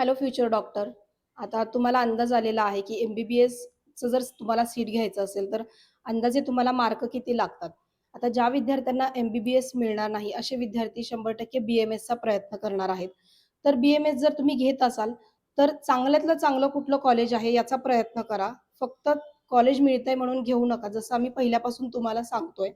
Hello future doctor. आता तुम्हाला अंदाज आलेला आहे, की एम-बी-बी-एसचं जर तुम्हाला सीट घ्यायचं असेल, तर अंदाजे तुम्हाला मार्क किती लागतात. आता ज्या विद्यार्थ्यांना एम-बी-बी-एस मिळणार नाही, असे विद्यार्थी 100% बी-एम-एसचा प्रयत्न करणार आहेत. तर बी-एम-एस जर तुम्ही घेत असाल, तर चांगल्यातलं चांगलं कुठलं कॉलेज आहे याचा प्रयत्न करा. फक्त कॉलेज मिळतंय म्हणून घेऊ नका. जसं आम्ही पहिल्यापासून तुम्हाला सांगतोय.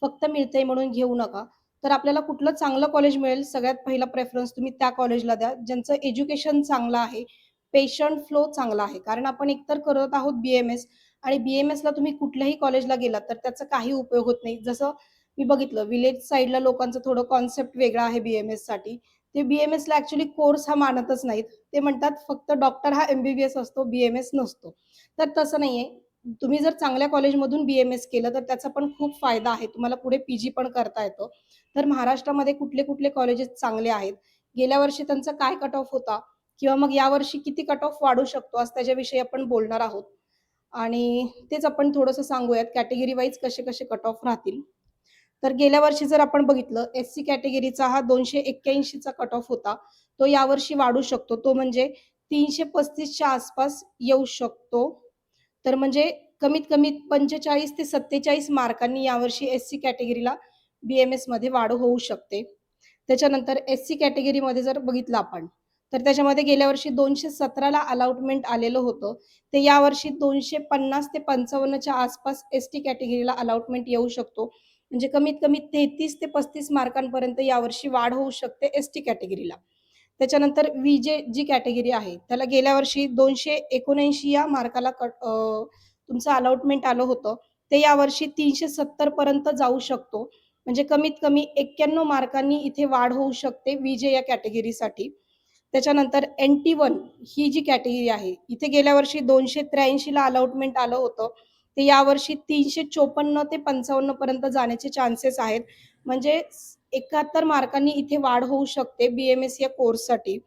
फक्त मिळतंय म्हणून घेऊ नका. तर आपल्याला कुठलं चांगलं कॉलेज मिळेल, सगळ्यात पहिला प्रेफरन्स तुम्ही त्या कॉलेजला द्या, ज्यांचं एज्युकेशन चांगलं आहे, पेशंट फ्लो चांगला आहे. कारण आपण एकतर करत आहोत बी-एम-एस आणि बी-एम-एसला तुम्ही कुठल्याही कॉलेजला गेलात, तर त्याचा काही उपयोग होत नाही. जसं मी बघितलं विलेज साईडला लोकांचं थोडं कॉन्सेप्ट वेगळा आहे बी-एम-एससाठी. ते बी-एम-एसला कोर्स हा मानतच नाहीत. ते म्हणतात फक्त डॉक्टर हा एम-बी-बी-एस असतो, बी-एम-एस नसतो. तर तसं नाहीये. तुम्ही जर चांगल्या कॉलेजमधून बी-एम-एस केलं, तर त्याचा पण खूप फायदा आहे. तुम्हाला पुढे पी-जी पण करता येतं. तर महाराष्ट्रामध्ये कुठले-कुठले कॉलेजेस चांगले आहेत, गेल्या वर्षी त्यांचा काय कट ऑफ होता किंवा मग यावर्षी किती कट ऑफ वाढू शकतो, आज त्याच्याविषयी आपण बोलणार आहोत. आणि तेच आपण थोडंसं सांगूयात कॅटेगरी वाईज कसे-कसे कट ऑफ राहतील. तर गेल्या वर्षी जर आपण बघितलं, एस-सी कॅटेगरीचा हा 281 चा कट ऑफ होता. तो यावर्षी वाढू शकतो. तो म्हणजे 335 च्या आसपास येऊ शकतो. तर म्हणजे कमीत कमी 45 ते 47 मार्कांनी यावर्षी एस-सी कॅटेगरीला बी-एम-एसमध्ये वाढ होऊ शकते. त्याच्यानंतर एस-सी कॅटेगरीमध्ये जर बघितलं आपण, तर त्याच्यामध्ये गेल्या वर्षी दोनशे सतराला अलाउटमेंट आलेलं होतं. ते यावर्षी 250 ते पंचावन्नच्या आसपास एस-टी कॅटेगरीला अलाउटमेंट येऊ शकतो. म्हणजे कमीत कमी 33 ते 35 मार्कांपर्यंत यावर्षी वाढ होऊ शकते एस-टी कॅटेगरीला. त्याच्यानंतर व्ही-जे जी कॅटेगरी आहे, त्याला गेल्या वर्षी 279 या मार्काला कट तुमचं अलॉटमेंट आलं होतं. ते यावर्षी 370 पर्यंत जाऊ शकतो. म्हणजे कमीत कमी 91 मार्कांनी इथे वाढ होऊ शकते विजे या कॅटेगरीसाठी. त्याच्यानंतर एन टी वन ही जी कॅटेगरी आहे, इथे गेल्या वर्षी दोनशे त्र्याऐंशीला अलॉटमेंट आलं होतं. ते यावर्षी 354 ते 55 पर्यंत जाण्याचे चान्सेस आहेत. म्हणजे 71 मार्कांनी इथे वाढ होऊ शकते बी-एम-एस या कोर्ससाठी.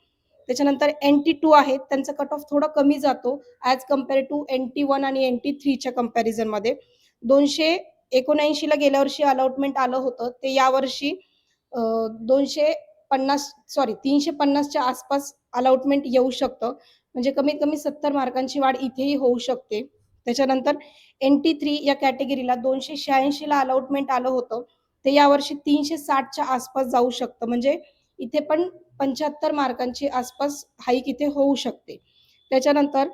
त्याच्यानंतर एन टी टू आहे, त्यांचा कट ऑफ थोडा कमी जातो as compare to N T one आणि एन-टी-3च्या कंपॅरिझनमध्ये. 279 ला गेल्या वर्षी अलॉटमेंट आलं होतं. ते यावर्षी दोनशे पन्नास सॉरी तीनशे पन्नासच्या आसपास अलॉटमेंट येऊ शकतं. म्हणजे कमीत कमी 70 मार्कांची वाढ इथेही होऊ शकते. त्याच्यानंतर एन टी थ्री या कॅटेगरीला दोनशे शहाऐंशीला अलॉटमेंट आलं होतं. ते यावर्षी तीनशे साठच्या आसपास जाऊ शकतं. म्हणजे इथे पण 75 मार्कांची आसपास हाईक इथे होऊ शकते. त्याच्यानंतर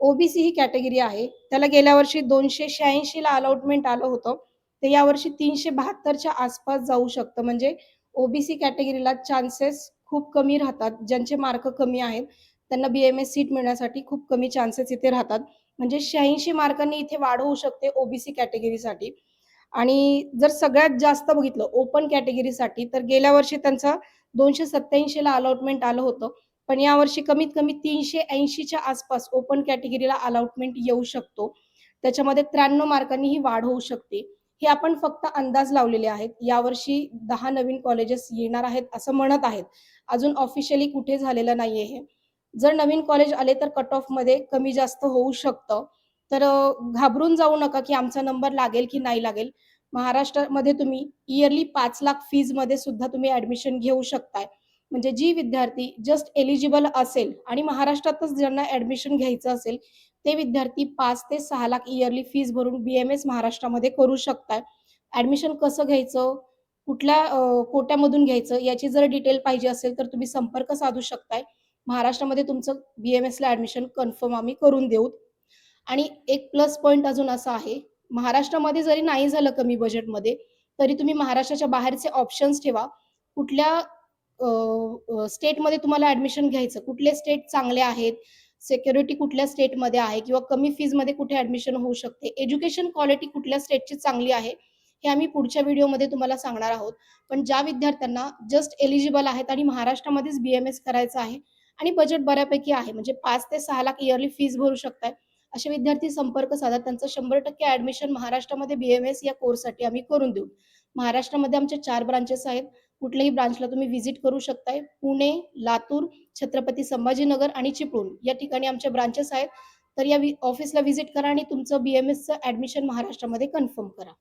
ओबीसी ही कॅटेगरी आहे. त्याला गेल्या वर्षी दोनशे शहाऐंशीला अलॉटमेंट आलं होतं. ते यावर्षी तीनशे बहात्तरच्या आसपास जाऊ शकतं. म्हणजे ओबीसी कॅटेगरीला चान्सेस खूप कमी राहतात. ज्यांचे मार्क कमी आहेत, त्यांना बी-एम-एस सीट मिळण्यासाठी खूप कमी चान्सेस इथे राहतात. म्हणजे 86 मार्कांनी इथे वाढ होऊ शकते ओबीसी कॅटेगरीसाठी. आणि जर सगळ्यात जास्त बघितलं ओपन कॅटेगरीसाठी, तर गेल्या वर्षी त्यांचा 287 ला अलॉटमेंट आलं होतं. पण यावर्षी कमीत कमी तीनशे ऐंशीच्या आसपास ओपन कॅटेगरीला अलॉटमेंट येऊ शकतो. त्याच्यामध्ये 93 मार्कांनी ही वाढ होऊ शकते. हे आपण फक्त अंदाज लावलेले आहेत. यावर्षी दहा नवीन कॉलेजेस येणार आहेत असं म्हणत आहेत. अजून ऑफिशियली कुठे झालेलं नाहीये हे. जर नवीन कॉलेज आले, तर कट ऑफमध्ये कमी जास्त होऊ शकतं. तर घाबरून जाऊ नका, की आमचा नंबर लागेल की नाही लागेल. महाराष्ट्रामध्ये तुम्ही इयरली पाच लाख फीजमध्ये सुद्धा तुम्ही ॲडमिशन घेऊ शकताय. म्हणजे जी विद्यार्थी जस्ट एलिजिबल असेल आणि महाराष्ट्रातच ज्यांना ॲडमिशन घ्यायचं असेल, ते विद्यार्थी पाच ते सहा लाख इयरली फीज भरून बी-एम-एस महाराष्ट्रामध्ये करू शकताय. ॲडमिशन कसं घ्यायचं, कुठल्या कोट्यामधून घ्यायचं, याची जर डिटेल पाहिजे असेल, तर तुम्ही संपर्क साधू शकताय. महाराष्ट्रामध्ये तुमचं बी-एम-एसला ॲडमिशन कन्फर्म आम्ही करून देऊ. आणि एक प्लस पॉईंट अजून असा आहे, महाराष्ट्रामध्ये जरी नाही झालं कमी बजेटमध्ये, तरी तुम्ही महाराष्ट्राच्या बाहेरचे ऑप्शन्स ठेवा. कुठल्या स्टेटमध्ये तुम्हाला ऍडमिशन घ्यायचं, कुठले स्टेट चांगले आहेत, सिक्युरिटी कुठल्या स्टेटमध्ये आहे किंवा कमी फीजमध्ये कुठे ऍडमिशन होऊ शकते, एज्युकेशन क्वालिटी कुठल्या स्टेटची चांगली आहे, हे आम्ही पुढच्या व्हिडिओमध्ये तुम्हाला सांगणार आहोत. पण ज्या विद्यार्थ्यांना जस्ट एलिजिबल आहेत आणि महाराष्ट्रामध्येच बी-एम-एस करायचं आहे आणि बजेट बऱ्यापैकी आहे, म्हणजे पाच ते सहा लाख इयरली फीज भरू शकताय, असे विद्यार्थी संपर्क साधा. त्यांचं शंभर टक्के ऍडमिशन महाराष्ट्रामध्ये बीएमएस या कोर्ससाठी आम्ही करून देऊ. महाराष्ट्रामध्ये आमचे चार ब्रांचेस आहेत. कुठल्याही ब्रांचला तुम्ही व्हिजिट करू शकताय. पुणे, लातूर, छत्रपती संभाजीनगर आणि चिपळूण या ठिकाणी आमच्या ब्रांचेस आहेत. तर या ऑफिसला व्हिजिट करा आणि तुमचं बीएमएसचं ऍडमिशन महाराष्ट्रामध्ये कन्फर्म करा.